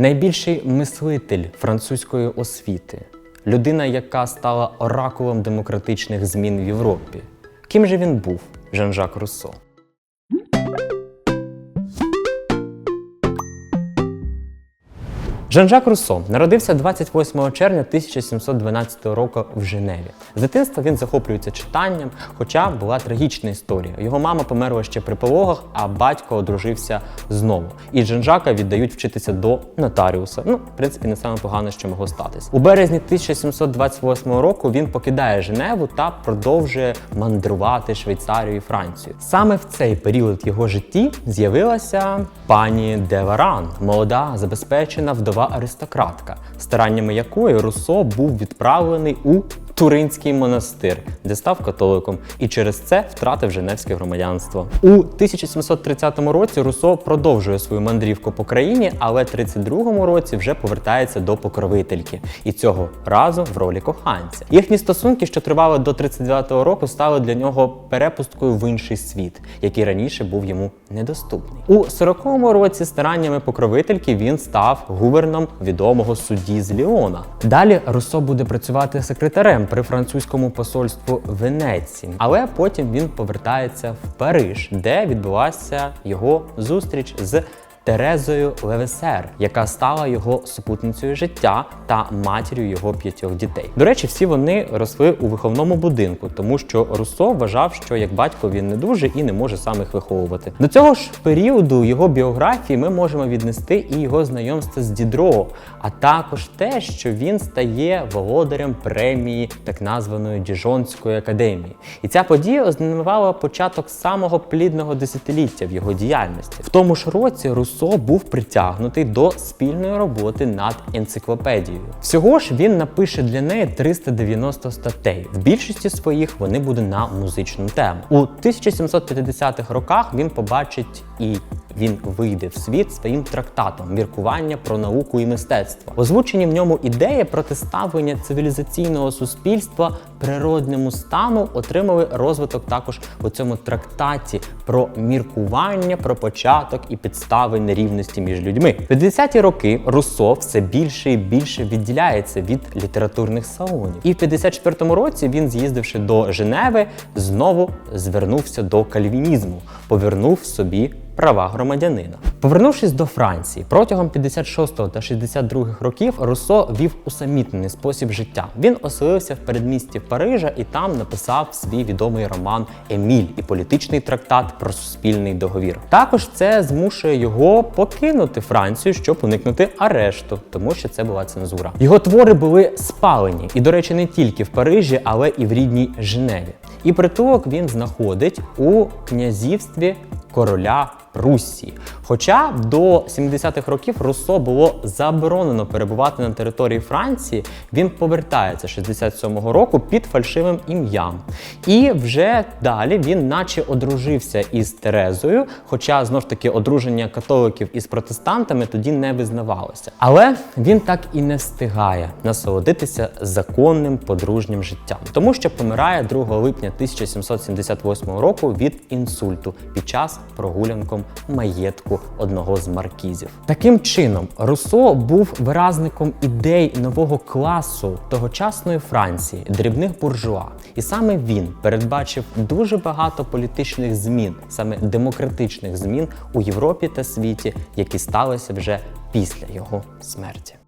найбільший мислитель французької освіти, людина, яка стала оракулом демократичних змін в Європі. Ким же він був, Жан-Жак Руссо? Жан-Жак Руссо народився 28 червня 1712 року в Женеві. З дитинства він захоплюється читанням, хоча була трагічна історія. Його мама померла ще при пологах, а батько одружився знову. І Жан-Жака віддають вчитися до нотаріуса. Ну, в принципі, не саме погане, що могло статись. У березні 1728 року він покидає Женеву та продовжує мандрувати Швейцарію і Францію. Саме в цей період його житті з'явилася пані Деваран, молода, забезпечена вдова аристократка, стараннями якої Руссо був відправлений у Туринський монастир, де став католиком, і через це втратив женевське громадянство. У 1730 році Руссо продовжує свою мандрівку по країні, але в 32 році вже повертається до покровительки, і цього разу в ролі коханця. Їхні стосунки, що тривали до 39 року, стали для нього перепусткою в інший світ, який раніше був йому недоступний. У 40-му році стараннями покровительки він став гуверном відомого судді з Ліона. Далі Руссо буде працювати секретарем при французькому посольству Венеції, але потім він повертається в Париж, де відбулася його зустріч з. Терезою Левесер, яка стала його супутницею життя та матір'ю його п'ятьох дітей. До речі, всі вони росли у виховному будинку, тому що Руссо вважав, що як батько він не дуже і не може сам їх виховувати. До цього ж періоду його біографії ми можемо віднести і його знайомство з Дідро, а також те, що він стає володарем премії так названої Діжонської академії. І ця подія ознаменувала початок самого плідного десятиліття в його діяльності. В тому ж році Руссо був притягнутий до спільної роботи над енциклопедією. Всього ж він напише для неї 390 статей. В більшості своїх вони будуть на музичну тему. У 1750-х роках він побачить і він вийде в світ своїм трактатом міркування про науку і мистецтво. Озвучені в ньому ідеї протиставлення цивілізаційного суспільства природному стану отримали розвиток також у цьому трактаті про міркування, про початок і підстави нерівності між людьми. В 50-ті роки Руссо все більше і більше відділяється від літературних салонів. І в 54-му році він, з'їздивши до Женеви, знову звернувся до кальвінізму, повернув собі права громадянина. Повернувшись до Франції, протягом 56 та 62 років Руссо вів усамітнений спосіб життя. Він оселився в передмісті Парижа і там написав свій відомий роман Еміль і політичний трактат про суспільний договір. Також це змушує його покинути Францію, щоб уникнути арешту, тому що це була цензура. Його твори були спалені, і, до речі, не тільки в Парижі, але і в рідній Женеві. І притулок він знаходить у князівстві короля Руссії. Хоча до 70-х років Руссо було заборонено перебувати на території Франції, він повертається 67-го року під фальшивим ім'ям. І вже далі він наче одружився із Терезою, хоча знов ж таки одруження католиків із протестантами тоді не визнавалося. Але він так і не встигає насолодитися законним подружнім життям, тому що помирає 2 липня 1778 року від інсульту під час прогулянком маєтку одного з маркізів. Таким чином, Руссо був виразником ідей нового класу тогочасної Франції, дрібних буржуа. І саме він передбачив дуже багато політичних змін, саме демократичних змін у Європі та світі, які сталися вже після його смерті.